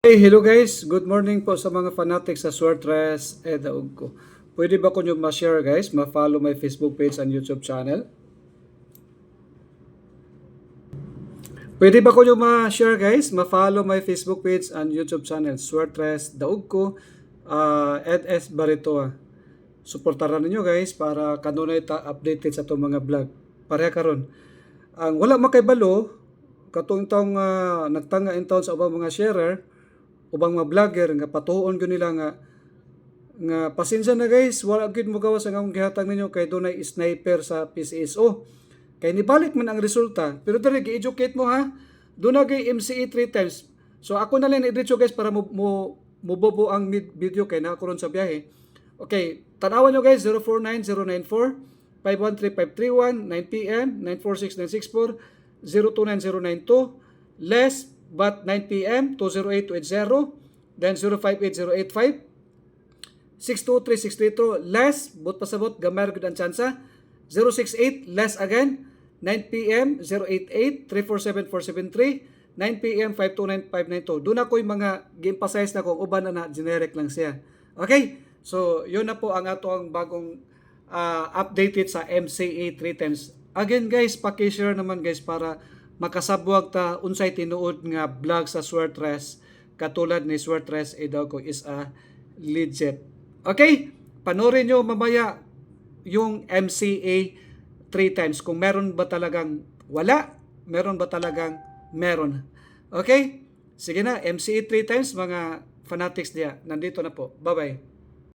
Hey, hello guys. Good morning po sa mga fanatics sa Swertres e Daog ko. Pwede ba ko nyo ma-share guys, ma-follow my Facebook page and YouTube channel? Pwede ba ko nyo ma-share guys, ma-follow my Facebook page and YouTube channel, Swertres Daog ko, uh, Ed S. Barito. ah. Suportaran ninyo guys para kanunay ta updated sa itong mga vlog. Pareha karon. Ang wala makaybalo, katong tong uh, nagtanga in sa ubang mga sharer, ubang mga vlogger nga patuon ko nila nga nga pasensya na guys wala gid mo gawas ang akong gihatag ninyo kay dunay sniper sa PCSO kay nibalik man ang resulta pero dali gi-educate mo ha. Na kay MCE 3 times. So ako na lang i-diretso guys para mo mo mubobo ang mid video kay nakakuron sa biyahe. Okay tanawan nyo guys 049094 513531 9pm 946964 029092 less but 9 p.m. 208-280, then 058085, 623-632, less, but pasabot, gamay gud ang tsansa, 068, less again, 9 p.m. 088-347-473, 9 p.m. 529-592. Doon ako'y mga gi-emphasize na kung uban na na, generic lang siya. Okay? So, yun na po ang ato ang bagong ah, updated sa MCA 3 times. Again guys, paki-share naman guys para makasabwag ta unsay tinuod nga vlog sa Swertres katulad ni Swertres Edaco is a legit. Okay? Panorin nyo mamaya yung MCA 3 times kung meron ba talagang wala, meron ba talagang meron. Okay? Sige na, MCA 3 times mga fanatics niya. Nandito na po. Bye-bye.